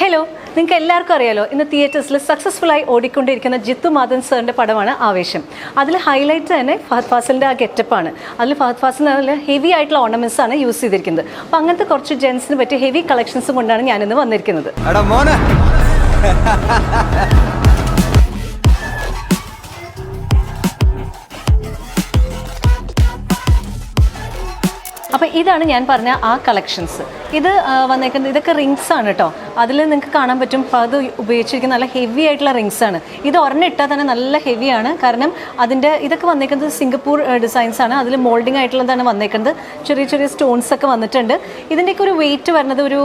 Hello നിങ്ങൾക്ക് എല്ലാവർക്കും അറിയാലോ ഇന്ന് തിയേറ്റേഴ്സിൽ സക്സസ്ഫുൾ ആയി ഓടിക്കൊണ്ടിരിക്കുന്ന ജിത്തു മാധൻ സാറിന്റെ പടമാണ് ആവേശം. അതിൽ ഹൈലൈറ്റ് തന്നെ ഫഹദ് ഫാസിലിന്റെ ആ ഗെറ്റപ്പാണ് അതിൽ ഫഹദ് ഫാസിൽ നല്ല ഹെവി ആയിട്ടുള്ള ഓർണമെന്റ്സ് ആണ് യൂസ് ചെയ്തിരിക്കുന്നത്. അപ്പോൾ അങ്ങനത്തെ കുറച്ച് ജെൻസിന് പറ്റിയ ഹെവി കളക്ഷൻസും കൊണ്ടാണ് ഞാനിന്ന് വന്നിരിക്കുന്നത്. അപ്പോൾ ഇതാണ് ഞാൻ പറഞ്ഞ ആ കളക്ഷൻസ് ഇത് വന്നേക്കുന്നത് ഇതൊക്കെ റിങ്സ് ആണ് കേട്ടോ അതിൽ നിങ്ങൾക്ക് കാണാൻ പറ്റും. അത് ഉപയോഗിച്ചിരിക്കുന്ന നല്ല ഹെവി ആയിട്ടുള്ള റിങ്സ് ആണ്. ഇത് ഒരെണ്ണം ഇട്ടാൽ തന്നെ നല്ല ഹെവിയാണ് കാരണം അതിന്റെ ഇതൊക്കെ വന്നേക്കുന്നത് സിംഗപ്പൂർ ഡിസൈൻസ് ആണ്. അതിൽ മോൾഡിംഗ് ആയിട്ടുള്ളതാണ് വന്നേക്കുന്നത്. ചെറിയ ചെറിയ സ്റ്റോൺസ് ഒക്കെ വന്നിട്ടുണ്ട്. ഇതിന്റെയൊക്കെ ഒരു വെയിറ്റ് വരുന്നത് ഒരു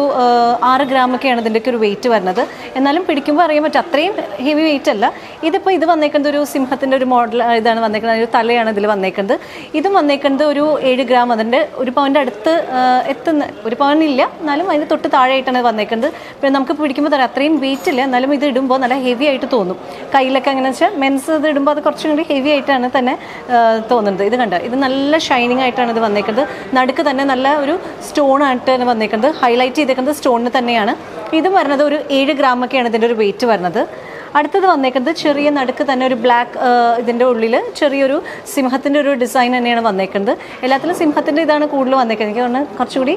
ആറ് ഗ്രാമൊക്കെയാണ് ഇതിന്റെയൊക്കെ ഒരു വെയിറ്റ് വരുന്നത്. എന്നാലും പിടിക്കുമ്പോൾ അറിയാൻ പറ്റും. അത്രയും ഹെവി വെയിറ്റ് അല്ല. ഇതിപ്പോൾ ഇത് വന്നേക്കുന്നത് ഒരു സിംഹത്തിന്റെ ഒരു മോഡൽ ഇതാണ് വന്നേക്കുന്നത്. ഒരു തലയാണ് ഇതിൽ വന്നേക്കുന്നത്. ഇതും വന്നേക്കുന്നത് ഒരു ഏഴ് ഗ്രാം അതിന്റെ ഒരു പവന്റെ അടുത്ത് എത്തുന്ന ഒരു പവനില്ല എന്നാലും അതിന് തൊട്ട് താഴെയായിട്ടാണ് വന്നേക്കുന്നത്. പിന്നെ നമുക്ക് പിടിക്കുമ്പോൾ തരാം അത്രയും വെയിറ്റ് ഇല്ല. എന്നാലും ഇത് ഇടുമ്പോൾ നല്ല ഹെവി ആയിട്ട് തോന്നും. കയ്യിലൊക്കെ അങ്ങനെ വെച്ചാൽ മെൻസ് ഇത് ഇടുമ്പോൾ അത് കുറച്ചും കൂടി ഹെവി ആയിട്ടാണ് തന്നെ തോന്നുന്നത്. ഇത് കണ്ട? ഇത് നല്ല ഷൈനിങ് ആയിട്ടാണ് ഇത് വന്നേക്കുന്നത്. നടുക്ക് തന്നെ നല്ല ഒരു സ്റ്റോൺ ആയിട്ടാണ് വന്നേക്കുന്നത്. ഹൈലൈറ്റ് ചെയ്തേക്കുന്നത് സ്റ്റോണിന് തന്നെയാണ്. ഇത് വരുന്നത് ഒരു ഏഴ് ഗ്രാമൊക്കെയാണ് ഇതിന്റെ ഒരു വെയിറ്റ് വരുന്നത് അടുത്തത് വന്നേക്കുന്നത് ചെറിയ നടുക്ക് തന്നെ ഒരു ബ്ലാക്ക് ഇതിന്റെ ഉള്ളിൽ ചെറിയൊരു സിംഹത്തിന്റെ ഒരു ഡിസൈൻ തന്നെയാണ് വന്നേക്കുന്നത്. എല്ലാത്തിലും സിംഹത്തിന്റെ ഇതാണ് കൂടുതൽ വന്നേക്കുന്നത്. എനിക്ക് തോന്നുന്നു കുറച്ചുകൂടി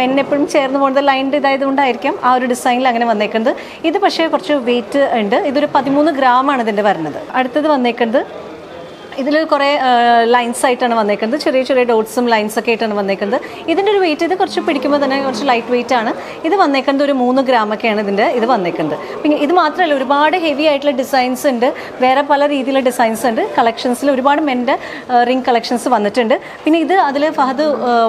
മെന്നെപ്പോഴും ചേർന്ന് പോകുന്നത് ലൈൻഡ് ഇതായതുകൊണ്ടായിരിക്കാം ആ ഒരു ഡിസൈനിൽ അങ്ങനെ വന്നേക്കുന്നത്. ഇത് പക്ഷേ കുറച്ച് വെയിറ്റ് ഉണ്ട്. ഇതൊരു പതിമൂന്ന് ഗ്രാമാണ് ഇതിന്റെ വരുന്നത്. അടുത്തത് വന്നേക്കുന്നത് ഇതിൽ കുറേ ലൈൻസ് ആയിട്ടാണ് വന്നേക്കുന്നത്. ചെറിയ ചെറിയ ഡോട്ട്സും ലൈൻസ് ഒക്കെ ആയിട്ടാണ് വന്നേക്കുന്നത്. ഇതിന്റെ ഒരു വെയിറ്റ് ഇത് കുറച്ച് പിടിക്കുമ്പോൾ തന്നെ കുറച്ച് ലൈറ്റ് വെയിറ്റ് ആണ്. ഇത് വന്നേക്കുന്നത് ഒരു മൂന്ന് ഗ്രാമൊക്കെയാണ് ഇതിന്റെ ഇത് വന്നേക്കുന്നത്. പിന്നെ ഇത് മാത്രമല്ല ഒരുപാട് ഹെവി ആയിട്ടുള്ള ഡിസൈൻസ് ഉണ്ട്. വേറെ പല രീതിയിലുള്ള ഡിസൈൻസ് ഉണ്ട്. കളക്ഷൻസിൽ ഒരുപാട് മെന്റെ റിംഗ് കളക്ഷൻസ് വന്നിട്ടുണ്ട്. പിന്നെ ഇത് അതിൽ ഫഹദ്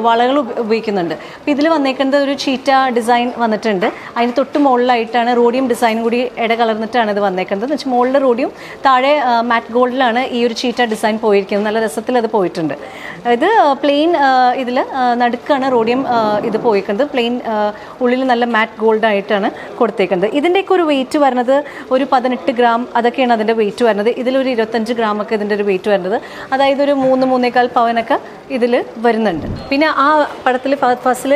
വളകൾ ഉപയോഗിക്കുന്നുണ്ട്. അപ്പോൾ ഇതിൽ വന്നേക്കുന്നത് ഒരു ചീറ്റ ഡിസൈൻ വന്നിട്ടുണ്ട്. അതിന് തൊട്ട് മുകളിലായിട്ടാണ് റോഡിയം ഡിസൈൻ കൂടി ഇട കലർന്നിട്ടാണ് ഇത് വന്നേക്കുന്നത്. എന്ന് വെച്ചാൽ മുകളിൽ റോഡിയും താഴെ മാറ്റ് ഗോൾഡിലാണ് ഈ ഒരു ചീറ്റ ഡിസൈൻ പോയിരിക്കുന്നത് നല്ല രസത്തിൽ അത് പോയിട്ടുണ്ട്. ഇത് പ്ലെയിൻ ഇതിൽ നടുക്കാണ് റോഡിയം ഇത് പോയിരിക്കുന്നത് പ്ലെയിൻ ഉള്ളിൽ നല്ല മാറ്റ് ഗോൾഡ് ആയിട്ടാണ് കൊടുത്തേക്കുന്നത്. ഇതിന്റെയൊക്കെ ഒരു വെയിറ്റ് വരുന്നത് ഒരു പതിനെട്ട് ഗ്രാം അതൊക്കെയാണ് അതിന്റെ വെയിറ്റ് വരുന്നത് ഇതിലൊരു ഇരുപത്തഞ്ച് ഗ്രാം ഒക്കെ ഇതിന്റെ ഒരു വെയിറ്റ് വരുന്നത് അതായത് ഒരു മൂന്ന് മൂന്നേക്കാൽ പവനൊക്കെ ഇതിൽ വരുന്നുണ്ട്. പിന്നെ ആ പടത്തിൽ ഫസ്റ്റിൽ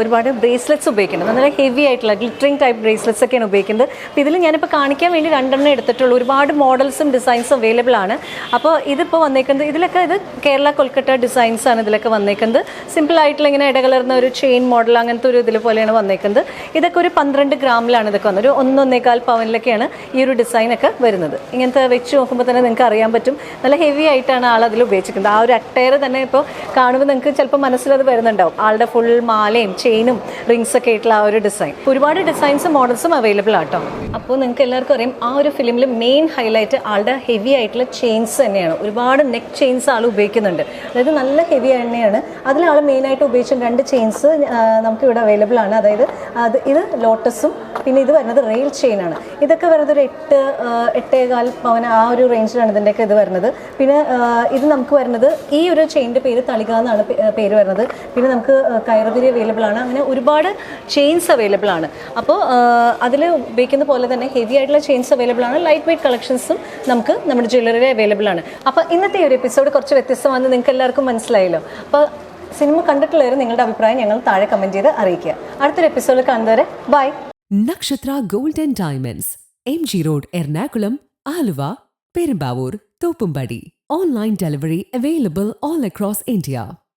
ഒരുപാട് ബ്രേസ്ലെറ്റ്സ് ഉപയോഗിക്കുന്നുണ്ട്. നല്ല ഹെവി ആയിട്ടുള്ള ഗ്ലിറ്ററിങ് ടൈപ്പ് ബ്രേസ്ലെറ്റ്സ് ഒക്കെയാണ് ഉപയോഗിക്കുന്നത്. അപ്പോൾ ഇതിൽ ഞാനിപ്പോൾ കാണിക്കാൻ വേണ്ടി രണ്ടെണ്ണം എടുത്തിട്ടുള്ളൂ. ഒരുപാട് മോഡൽസും ഡിസൈൻസും അവൈലബിൾ ആണ്. അപ്പോൾ ഇതിപ്പോൾ വന്നേക്കുന്നത് ഇതിലൊക്കെ ഇത് കേരള കൊൽക്കട്ട ഡിസൈൻസ് ആണ് ഇതിലൊക്കെ വന്നേക്കുന്നത്. സിമ്പിൾ ആയിട്ടുള്ള ഇങ്ങനെ ഇടകലർന്ന ഒരു ചെയിൻ മോഡൽ അങ്ങനത്തെ ഒരു ഇതിൽ പോലെയാണ് വന്നേക്കുന്നത്. ഇതൊക്കെ ഒരു പന്ത്രണ്ട് ഗ്രാമിലാണ് ഇതൊക്കെ വന്നത്. ഒരു ഒന്നൊന്നേകാൽ പവനിലൊക്കെയാണ് ഈ ഒരു ഡിസൈൻ ഒക്കെ വരുന്നത്. ഇങ്ങനത്തെ വെച്ച് നോക്കുമ്പോൾ തന്നെ നിങ്ങൾക്ക് അറിയാൻ പറ്റും. നല്ല ഹെവി ആയിട്ടാണ് ആൾ അതിൽ ഉപയോഗിച്ചിരിക്കുന്നത്. ആ ഒരു അട്ടയർ തന്നെ ഇപ്പോൾ കാണുമ്പോൾ നിങ്ങൾക്ക് ചിലപ്പോൾ മനസ്സിലത് വരുന്നുണ്ടാവും. ആളുടെ ഫുൾ മാലയും ചെയിനും റിങ്സ് ഒക്കെ ആയിട്ടുള്ള ആ ഒരു ഡിസൈൻ ഒരുപാട് ഡിസൈൻസും മോഡൽസും അവൈലബിൾ ആട്ടോ അപ്പോൾ നിങ്ങൾക്ക് എല്ലാവർക്കും അറിയാം ആ ഒരു ഫിലിമിൽ മെയിൻ ഹൈലൈറ്റ് ആളുടെ ഹെവി ആയിട്ടുള്ള ചെയിൻസ് തന്നെയാണ്. ഒരുപാട് നെക്ക് ചെയിൻസ് ആൾ ഉപയോഗിക്കുന്നുണ്ട്. അതായത് നല്ല ഹെവി എണ്ണയാണ്. അതിൽ ആൾ മെയിനായിട്ട് ഉപയോഗിച്ച രണ്ട് ചെയിൻസ് നമുക്ക് ഇവിടെ അവൈലബിൾ ആണ്. അതായത് അത് ഇത് ലോട്ടസും പിന്നെ ഇത് വരുന്നത് റെയിൽ ചെയിൻ ആണ്. ഇതൊക്കെ വരുന്നത് ഒരു എട്ട് എട്ടേകാൽ പവൻ ആ ഒരു റേഞ്ചിലാണ് ഇതിന്റെയൊക്കെ ഇത് വരുന്നത്. പിന്നെ ഇത് നമുക്ക് വരുന്നത് ഈ ഒരു ചെയിന്റെ പേര് തളിക എന്നാണ് പേര് വരുന്നത്. പിന്നെ നമുക്ക് കയറുതിരി അവൈലബിൾ ആണ്. അങ്ങനെ ഒരുപാട് ചെയിൻസ് അവൈലബിൾ ആണ്. അപ്പോൾ അതിൽ ഉപയോഗിക്കുന്ന പോലെ തന്നെ ഹെവി ആയിട്ടുള്ള ചെയിൻസ് അവൈലബിൾ ആണ്. ലൈറ്റ് വെയിറ്റ് കളക്ഷൻസും നമുക്ക് നമ്മുടെ ജ്വല്ലറിയിൽ അവൈലബിൾ ആണ്. അപ്പോൾ ഇന്നത്തെ ഒരു എപ്പിസോഡ് കുറച്ച് വ്യത്യസ്തമാണെന്ന് നിങ്ങൾക്ക് എല്ലാവർക്കും മനസ്സിലായല്ലോ. അപ്പോൾ സിനിമ കണ്ടിട്ടുള്ളവർ നിങ്ങളുടെ അഭിപ്രായം ഞങ്ങൾ താഴെ കമന്റ് ചെയ്ത് അറിയിക്കുക. അടുത്തൊരു എപ്പിസോഡിൽ കാണുന്നവരെ bye Nakshatra golden diamonds M G road Ernakulam Aluva Perumbavoor Thoppumpady. Online delivery available all across India